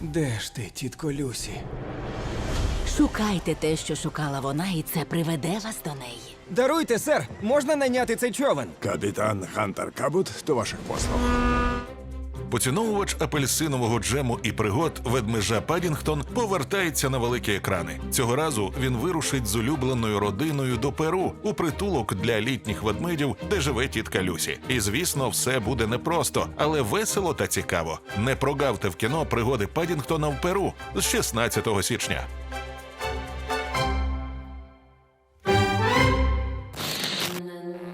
Де ж ти, тітко Люсі? Шукайте те, що шукала вона, і це приведе вас до неї. Даруйте, сер, можна найняти цей човен? Капітан Хантер Кабут до ваших послуг. Поціновувач апельсинового джему і пригод ведмежа Падінгтон повертається на великі екрани. Цього разу він вирушить з улюбленою родиною до Перу у притулок для літніх ведмедів, де живе тітка Люсі. І звісно, все буде непросто, але весело та цікаво. Не прогавте в кіно пригоди Падінгтона в Перу з 16 січня.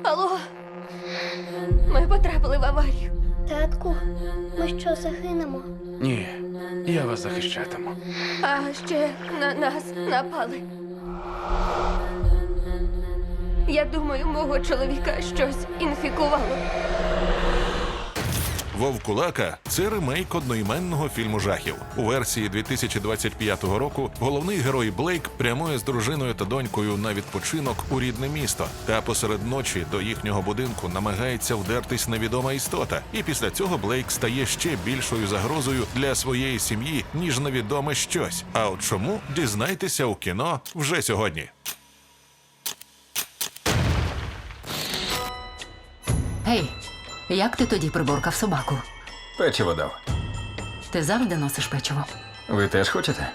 Алло, ми потрапили в аварію. Татку, ми що загинемо? Ні, я вас захищатиму. А ще на нас напали. Я думаю, мого чоловіка щось інфікувало. Вовкулака це ремейк одноіменного фільму жахів. У версії 2025 року головний герой Блейк прямує з дружиною та донькою на відпочинок у рідне місто. Та посеред ночі до їхнього будинку намагається вдертись невідома істота. І після цього Блейк стає ще більшою загрозою для своєї сім'ї, ніж невідоме щось. А от чому дізнайтеся у кіно вже сьогодні. Гей, як ти тоді приборкав собаку? Печиво дав. Ти завжди носиш печиво. Ви теж хочете?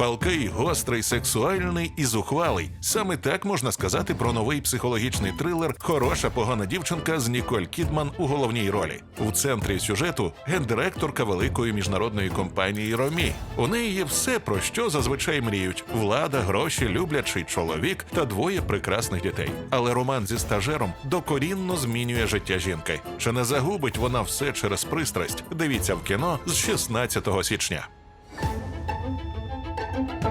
Палкий, гострий, сексуальний і зухвалий. Саме так можна сказати про новий психологічний трилер Хороша погана дівчинка з Ніколь Кідман у головній ролі. У центрі сюжету гендиректорка великої міжнародної компанії Ромі. У неї є все, про що зазвичай мріють: влада, гроші, люблячий чоловік та двоє прекрасних дітей. Але роман зі стажером докорінно змінює життя жінки. Чи не загубить вона все через пристрасть? Дивіться в кіно з 16 січня. thank you